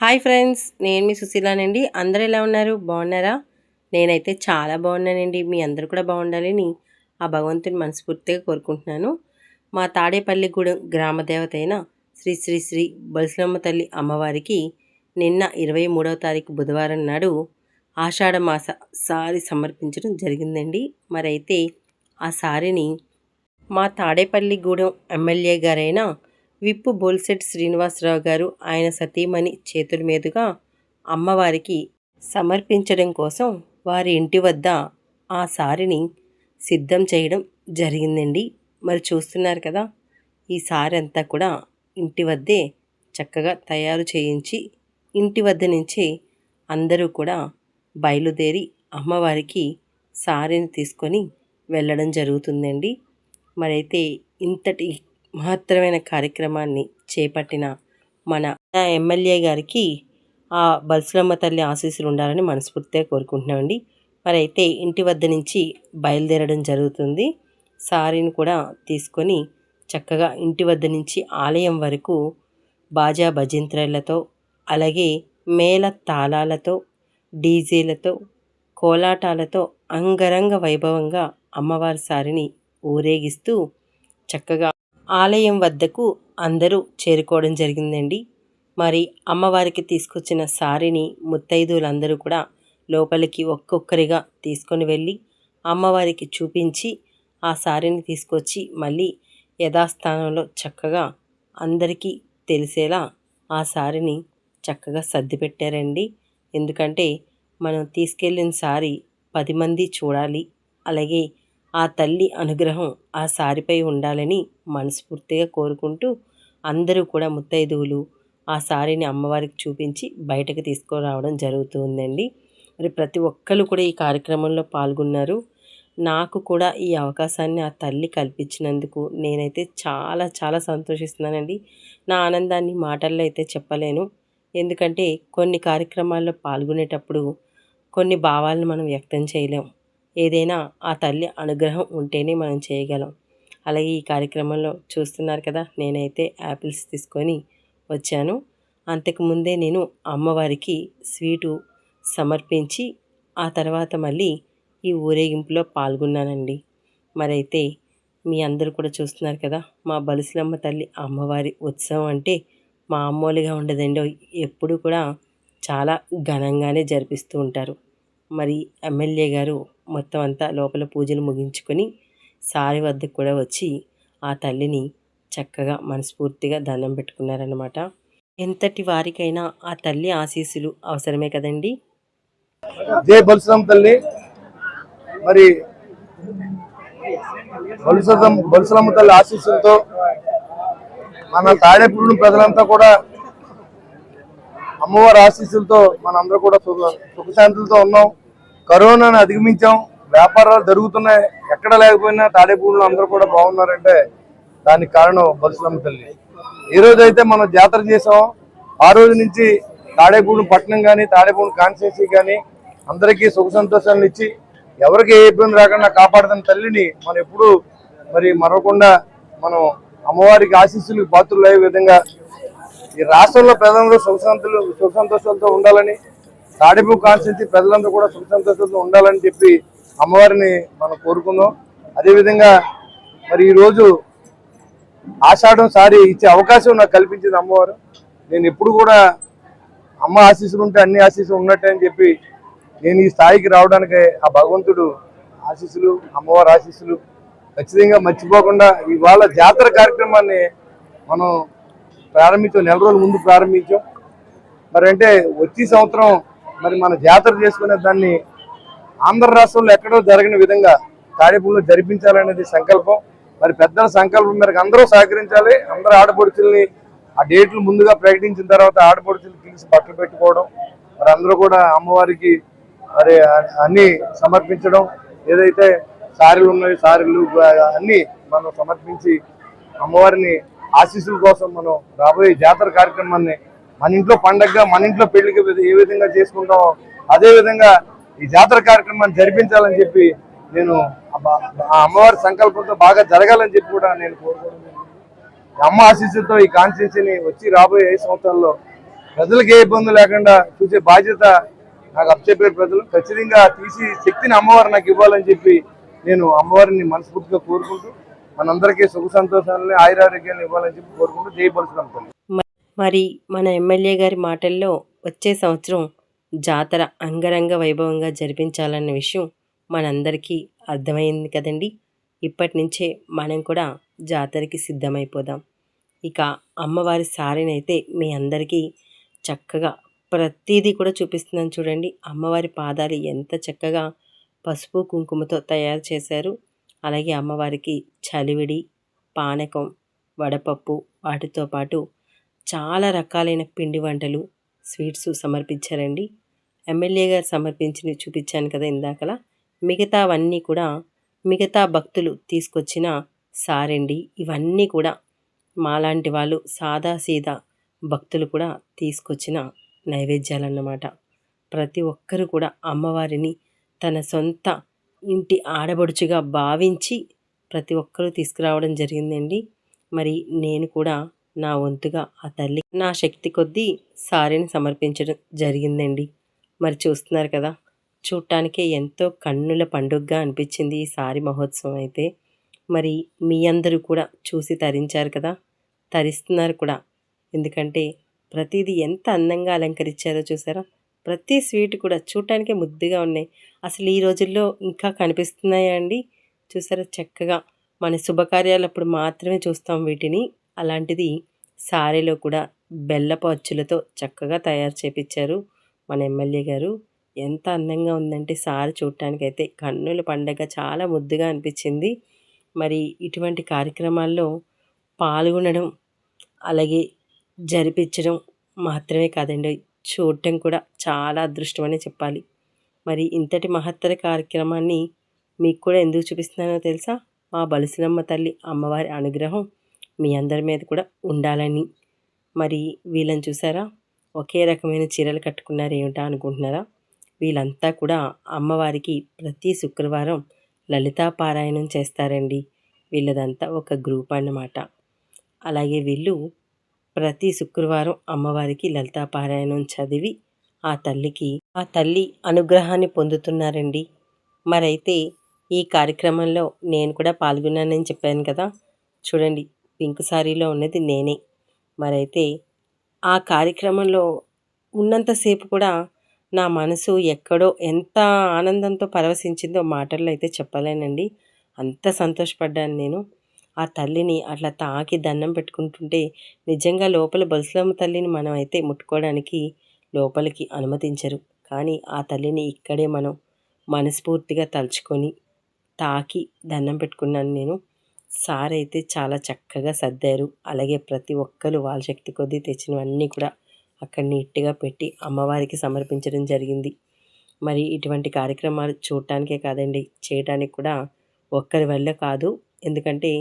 Hi friends నేను మీ సుశీలానండి. అందరు ఎలా ఉన్నారు? బాగున్నారా? నేనైతే చాలా బాగున్నానండి. మీ అందరు కూడా బాగుండాలని ఆ భగవంతుని మనస్ఫూర్తిగా కోరుకుంటున్నాను. మా తాడేపల్లిగూడెం గ్రామ దేవత అయిన శ్రీ శ్రీ శ్రీ బలసలమ్మ తల్లి అమ్మవారికి నిన్న ఇరవై మూడవ తారీఖు బుధవారం నాడు ఆషాఢ మాస సారి సమర్పించడం జరిగిందండి. మరైతే ఆ సారిని మా తాడేపల్లిగూడెం ఎమ్మెల్యే గారైన విప్పు బోల్సెట్ శ్రీనివాసరావు గారు ఆయన సతీమణి చేతుల మీదుగా అమ్మవారికి సమర్పించడం కోసం వారి ఇంటి వద్ద ఆ సారిని సిద్ధం చేయడం జరిగిందండి. మరి చూస్తున్నారు కదా ఈ సారి అంతా కూడా ఇంటి వద్దే చక్కగా తయారు చేయించి ఇంటి వద్ద నుంచే అందరూ కూడా బయలుదేరి అమ్మవారికి సారీని తీసుకొని వెళ్ళడం జరుగుతుందండి. మరైతే ఇంతటి మహత్తరమైన కార్యక్రమాన్ని చేపట్టిన మన ఎమ్మెల్యే గారికి ఆ బల్సులమ్మ తల్లి ఆశీస్సులు ఉండాలని మనస్ఫూర్తిగా కోరుకుంటున్నామండి మరి అయితే ఇంటి వద్ద నుంచి బయలుదేరడం జరుగుతుంది. సారీని కూడా తీసుకొని చక్కగా ఇంటి వద్ద నుంచి ఆలయం వరకు బాజా భజంత్రలతో అలాగే మేళ తాళాలతో డీజేలతో కోలాటాలతో అంగరంగ వైభవంగా అమ్మవారి సారిని ఊరేగిస్తూ చక్కగా ఆలయం వద్దకు అందరూ చేరుకోవడం జరిగిందండి. మరి అమ్మవారికి తీసుకొచ్చిన సారిని ముత్తైదువులందరూ కూడా లోపలికి ఒక్కొక్కరిగా తీసుకొని వెళ్ళి అమ్మవారికి చూపించి ఆ సారీని తీసుకొచ్చి మళ్ళీ యథాస్థానంలో చక్కగా అందరికీ తెలిసేలా ఆ సారిని చక్కగా సర్ది పెట్టారండి ఎందుకంటే మనం తీసుకెళ్ళిన సారి పది మంది చూడాలి అలాగే ఆ తల్లి అనుగ్రహం ఆ సారిపై ఉండాలని మనస్ఫూర్తిగా కోరుకుంటూ అందరూ కూడా ముత్తైదువులు ఆ సారీని అమ్మవారికి చూపించి బయటకు తీసుకురావడం జరుగుతుందండి. మరి ప్రతి ఒక్కరు కూడా ఈ కార్యక్రమంలో పాల్గొన్నారు. నాకు కూడా ఈ అవకాశాన్ని ఆ తల్లి కల్పించినందుకు నేనైతే చాలా చాలా సంతోషిస్తున్నానండి. నా ఆనందాన్ని మాటల్లో అయితే చెప్పలేను. ఎందుకంటే కొన్ని కార్యక్రమాల్లో పాల్గొనేటప్పుడు కొన్ని భావాలను మనం వ్యక్తం చేయలేం. ఏదైనా ఆ తల్లి అనుగ్రహం ఉంటేనే మనం చేయగలం. అలాగే ఈ కార్యక్రమంలో చూస్తున్నారు కదా నేనైతే యాపిల్స్ తీసుకొని వచ్చాను. అంతకుముందే నేను అమ్మవారికి స్వీటు సమర్పించి ఆ తర్వాత మళ్ళీ ఈ ఊరేగింపులో పాల్గొన్నానండి. మరైతే మీ అందరూ కూడా చూస్తున్నారు కదా మా బలుసులమ్మ తల్లి అమ్మవారి ఉత్సవం అంటే మామూలుగా ఉండదండి. ఎప్పుడు కూడా చాలా ఘనంగానే జరిపిస్తూ ఉంటారు. మరి ఎమ్మెల్యే గారు మొత్తం అంతా లోపల పూజలు ముగించుకొని సారి వద్దకు కూడా వచ్చి ఆ తల్లిని చక్కగా మనస్ఫూర్తిగా దండం పెట్టుకున్నారనమాట ఎంతటి వారికైనా ఆ తల్లి ఆశీస్సులు అవసరమే కదండి. జై బలసరం తల్లి. మరి బలుసరం తల్లి ఆశీస్సులతో మన తాడేపూడి ప్రజలంతా కూడా అమ్మవారి ఆశీస్సులతో మనందరూ కూడా సుఖ సుఖశాంతులతో ఉన్నాం. కరోనాను అధిగమించాం. వ్యాపారాలు జరుగుతున్నాయి. ఎక్కడ లేకపోయినా తాడేపూడిలో అందరూ కూడా బాగున్నారంటే దానికి కారణం బలుసలమ్మ తల్లి. ఈ రోజు అయితే మనం జాతర చేసాం. ఆ రోజు నుంచి తాడేపూడి పట్టణం కానీ తాడేపూడి కాన్స్టిట్యూన్సీ కానీ అందరికీ సుఖ సంతోషాలను ఇచ్చి ఎవరికి ఏ ఇబ్బంది రాకుండా కాపాడుతున్న తల్లిని మనం ఎప్పుడు మరి మరవకుండా మనం అమ్మవారికి ఆశీస్సులు పాత్రలు అయ్యే విధంగా ఈ రాష్ట్రంలో ప్రజలందరూ సుఖ సంతులు సుఖ సంతోషాలతో ఉండాలని తాడిపు కాన్స్టిట్యూన్సీ ప్రజలందరూ కూడా సుఖ సంతోషాలతో ఉండాలని చెప్పి అమ్మవారిని మనం కోరుకుందాం. అదేవిధంగా మరి ఈరోజు ఆషాఢం సారి ఇచ్చే అవకాశం నాకు కల్పించింది అమ్మవారు. నేను ఎప్పుడు కూడా అమ్మ ఆశీస్సులు ఉంటే అన్ని ఆశీస్సులు ఉన్నట్టే అని చెప్పి నేను ఈ స్థాయికి రావడానికి ఆ భగవంతుడు ఆశీస్సులు అమ్మవారి ఆశీస్సులు ఖచ్చితంగా మర్చిపోకుండా ఇవాళ జాతర కార్యక్రమాన్ని మనం ప్రారంభించాం నెల రోజుల ముందు ప్రారంభించాం. మరి అంటే వచ్చే సంవత్సరం మరి మన జాతర చేసుకునే దాన్ని ఆంధ్ర రాష్ట్రంలో ఎక్కడో జరిగిన విధంగా తాడేపూడిలో జరిపించాలనేది సంకల్పం. మరి పెద్దల సంకల్పం మేరకు అందరూ సహకరించాలి. అందరూ ఆడపడుచుల్ని ఆ డేట్లు ముందుగా ప్రకటించిన తర్వాత ఆడపడుచులు పిలిచి బట్టలు పెట్టుకోవడం మరి అందరూ కూడా అమ్మవారికి మరి అన్నీ సమర్పించడం ఏదైతే సారీలు ఉన్నాయి సారీలు అన్నీ మనం సమర్పించి అమ్మవారిని ఆశీస్సుల కోసం మనం రాబోయే జాతర కార్యక్రమాన్ని మన ఇంట్లో పండగగా మన ఇంట్లో పెళ్ళికి ఏ విధంగా చేసుకుంటామో అదే విధంగా ఈ జాతర కార్యక్రమాన్ని జరిపించాలని చెప్పి నేను ఆ అమ్మవారి సంకల్పంతో బాగా జరగాలని చెప్పి కూడా నేను కోరుకుంటున్నాను అమ్మ ఆశీస్సులతో ఈ కాన్స్టిట్యూన్సీని వచ్చి రాబోయే ఐదు సంవత్సరాల్లో ప్రజలకు ఏ ఇబ్బంది లేకుండా చూసే బాధ్యత నాకు అప్పచెప్పే ప్రజలు. ఖచ్చితంగా తీసి శక్తిని అమ్మవారు నాకు ఇవ్వాలని చెప్పి నేను అమ్మవారిని మనస్ఫూర్తిగా కోరుకుంటూ మనందరికీ సుఖ సంతోషాలని ఆయురారోగ్యాన్ని ఇవ్వాలని చెప్పి కోరుకుంటూ జయపరుచుకున్నాం మరి మన ఎమ్మెల్యే గారి మాటల్లో వచ్చే సంవత్సరం జాతర అంగరంగ వైభవంగా జరిపించాలన్న విషయం మనందరికీ అర్థమైంది కదండి. ఇప్పటి నుంచే మనం కూడా జాతరకి సిద్ధమైపోదాం. ఇక అమ్మవారి సారినైతే మీ అందరికీ చక్కగా ప్రతిదీ కూడా చూపిస్తున్నాను చూడండి. అమ్మవారి పాదాలు ఎంత చక్కగా పసుపు కుంకుమతో తయారు చేశారు. అలాగే అమ్మవారికి చలివిడి పానకం వడపప్పు వాటితో పాటు చాలా రకాలైన పిండి వంటలు స్వీట్స్ సమర్పించారండి. ఎమ్మెల్యే గారు సమర్పించిన చూపించాను కదా ఇందాకలా. మిగతావన్నీ కూడా మిగతా భక్తులు తీసుకొచ్చిన సారండి. ఇవన్నీ కూడా మాలాంటి వాళ్ళు సాదా సీదా భక్తులు కూడా తీసుకొచ్చిన నైవేద్యాలన్నమాట. ప్రతి ఒక్కరు కూడా అమ్మవారిని తన సొంత ఇంటి ఆడబడుచుగా భావించి ప్రతి ఒక్కరూ తీసుకురావడం జరిగిందండి. మరి నేను కూడా నా వంతుగా ఆ తల్లి నా శక్తి కొద్దీ సారీని సమర్పించడం జరిగిందండి. మరి చూస్తున్నారు కదా చూడటానికే ఎంతో కన్నుల పండుగగా అనిపించింది ఈ సారి మహోత్సవం అయితే. మరి మీ అందరూ కూడా చూసి తరించారు కదా తరిస్తున్నారు కూడా. ఎందుకంటే ప్రతిదీ ఎంత అందంగా అలంకరించారో చూసారా? ప్రతి స్వీట్ కూడా చూడటానికే ముద్దుగా ఉన్నాయి. అసలు ఈ రోజుల్లో ఇంకా కనిపిస్తున్నాయా అండి? చూసారా చక్కగా మన శుభకార్యాలప్పుడు మాత్రమే చూస్తాం వీటిని. అలాంటిది సారీలో కూడా బెల్లపు అచ్చులతో చక్కగా తయారు చేపించారు మన ఎమ్మెల్యే గారు. ఎంత అందంగా ఉందంటే సారి చూడటానికైతే కన్నుల పండగ చాలా ముద్దుగా అనిపించింది. మరి ఇటువంటి కార్యక్రమాల్లో పాల్గొనడం అలాగే జరిపించడం మాత్రమే కాదండి. చూడటం కూడా చాలా అదృష్టమని చెప్పాలి. మరి ఇంతటి మహత్తర కార్యక్రమాన్ని మీకు కూడా ఎందుకు చూపిస్తున్నానో తెలుసా? మా బలసినమ్మ తల్లి అమ్మవారి అనుగ్రహం మీ అందరి మీద కూడా ఉండాలని. మరి వీళ్ళని చూసారా? ఒకే రకమైన చీరలు కట్టుకున్నారు ఏమిటా అనుకుంటున్నారా? వీళ్ళంతా కూడా అమ్మవారికి ప్రతి శుక్రవారం లలితా పారాయణం చేస్తారండి. వీళ్ళదంతా ఒక గ్రూప్ అన్నమాట. అలాగే వీళ్ళు ప్రతి శుక్రవారం అమ్మవారికి లలితా పారాయణం చదివి ఆ తల్లికి ఆ తల్లి అనుగ్రహాన్ని పొందుతున్నారండి. మరైతే ఈ కార్యక్రమంలో నేను కూడా పాల్గొన్నానని చెప్పాను కదా. చూడండి పింక్ సారీలో ఉన్నది నేనే. మరైతే ఆ కార్యక్రమంలో ఉన్నంతసేపు కూడా నా మనసు ఎక్కడో ఎంత ఆనందంతో పరవశించిందో మాటల్లో అయితే చెప్పలేనండి. అంత సంతోషపడ్డాను నేను. ఆ తల్లిని అట్లా తాకి దండం పెట్టుకుంటుంటే నిజంగా లోపల బొలసలమ్మ తల్లిని మనం అయితే ముట్టుకోవడానికి లోపలికి అనుమతించరు. కానీ ఆ తల్లిని ఇక్కడే మనం మనస్ఫూర్తిగా తలుచుకొని తాకి దండం పెట్టుకున్నాను నేను. సార్ అయితే చాలా చక్కగా సర్దారు. అలాగే ప్రతి ఒక్కరు వాళ్ళ శక్తి కొద్దీ తెచ్చినవన్నీ కూడా అక్కడ నీట్గా పెట్టి అమ్మవారికి సమర్పించడం జరిగింది. మరి ఇటువంటి కార్యక్రమాలు చూడటానికే కాదండి చేయటానికి కూడా ఒక్కరి వల్ల కాదు. ఎందుకంటే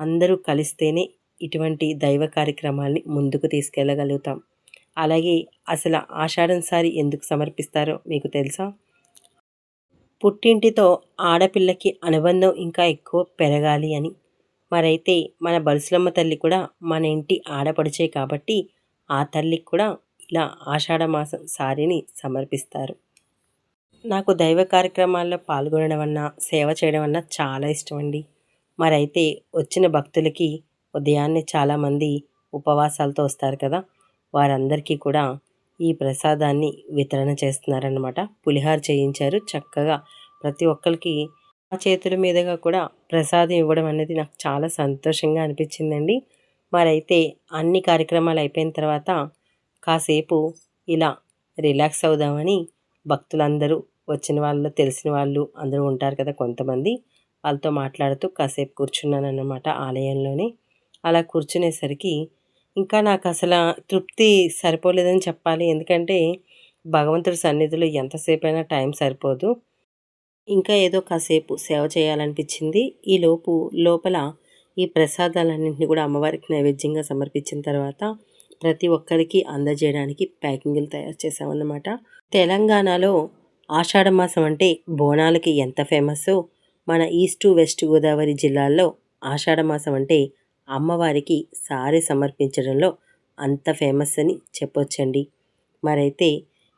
అందరూ కలిస్తేనే ఇటువంటి దైవ కార్యక్రమాల్ని ముందుకు తీసుకెళ్ళగలుగుతాం. అలాగే అసలు ఆషాఢం సారి ఎందుకు సమర్పిస్తారో మీకు తెలుసా? పుట్టింటితో ఆడపిల్లకి అనుబంధం ఇంకా ఎక్కువ పెరగాలి అని. మరైతే మన బలుసులమ్మ తల్లి కూడా మన ఇంటి ఆడపడిచే కాబట్టి ఆ తల్లికి కూడా ఇలా ఆషాఢ మాసం సారీని సమర్పిస్తారు. నాకు దైవ కార్యక్రమాల్లో పాల్గొనడం అన్నా సేవ చేయడం అన్నా చాలా ఇష్టం అండి. మరైతే వచ్చిన భక్తులకి ఉదయాన్నే చాలామంది ఉపవాసాలతో వస్తారు కదా. వారందరికీ కూడా ఈ ప్రసాదాన్ని వితరణ చేస్తున్నారనమాట పులిహార చేయించారు. చక్కగా ప్రతి ఒక్కరికి ఆ చేతుల మీదుగా కూడా ప్రసాదం ఇవ్వడం అనేది నాకు చాలా సంతోషంగా అనిపించిందండి. మరైతే అన్ని కార్యక్రమాలు అయిపోయిన తర్వాత కాసేపు ఇలా రిలాక్స్ అవుదామని భక్తులందరూ వచ్చిన వాళ్ళు తెలిసిన వాళ్ళు అందరూ ఉంటారు కదా కొంతమంది. వాళ్ళతో మాట్లాడుతూ కాసేపు కూర్చున్నాను అన్నమాట ఆలయంలోనే. అలా కూర్చునేసరికి ఇంకా నాకు అసలు తృప్తి సరిపోలేదని చెప్పాలి. ఎందుకంటే భగవంతుడి సన్నిధిలో ఎంతసేపు అయినా టైం సరిపోదు. ఇంకా ఏదో కాసేపు సేవ చేయాలనిపించింది. ఈలోపు లోపల ఈ ప్రసాదాలన్నింటినీ కూడా అమ్మవారికి నైవేద్యంగా సమర్పించిన తర్వాత ప్రతి ఒక్కరికి అందజేయడానికి ప్యాకింగ్లు తయారు చేసామన్నమాట తెలంగాణలో ఆషాఢ మాసం అంటే బోనాలకి ఎంత ఫేమస్సో మన ఈస్ట్ వెస్ట్ గోదావరి జిల్లాల్లో ఆషాఢ మాసం అంటే అమ్మవారికి సారీ సమర్పించడంలో అంత ఫేమస్ అని చెప్పొచ్చండి. మరైతే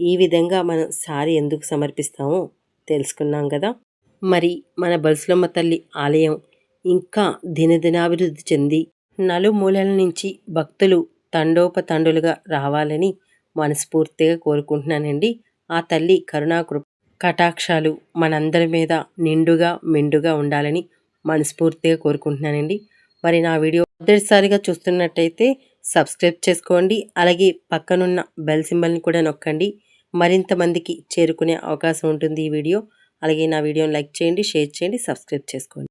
ఈ విధంగా మనం సారి ఎందుకు సమర్పిస్తామో తెలుసుకున్నాం కదా. మరి మన బల్సులమ్మ తల్లి ఆలయం ఇంకా దినదినాభివృద్ధి చెంది నలుమూలల నుంచి భక్తులు తండోపతండులుగా రావాలని మనస్ఫూర్తిగా కోరుకుంటున్నానండి. ఆ తల్లి కరుణాకృప కటాక్షాలు మనందరి మీద నిండుగా మెండుగా ఉండాలని మనస్ఫూర్తిగా కోరుకుంటున్నానండి. మరి నా వీడియో మొదటిసారిగా చూస్తున్నట్టయితే సబ్స్క్రైబ్ చేసుకోండి. అలాగే పక్కనున్న బెల్ సింబల్ని కూడా నొక్కండి. మరింత మందికి చేరుకునే అవకాశం ఉంటుంది ఈ వీడియో. అలాగే నా వీడియోని లైక్ చేయండి షేర్ చేయండి సబ్స్క్రైబ్ చేసుకోండి.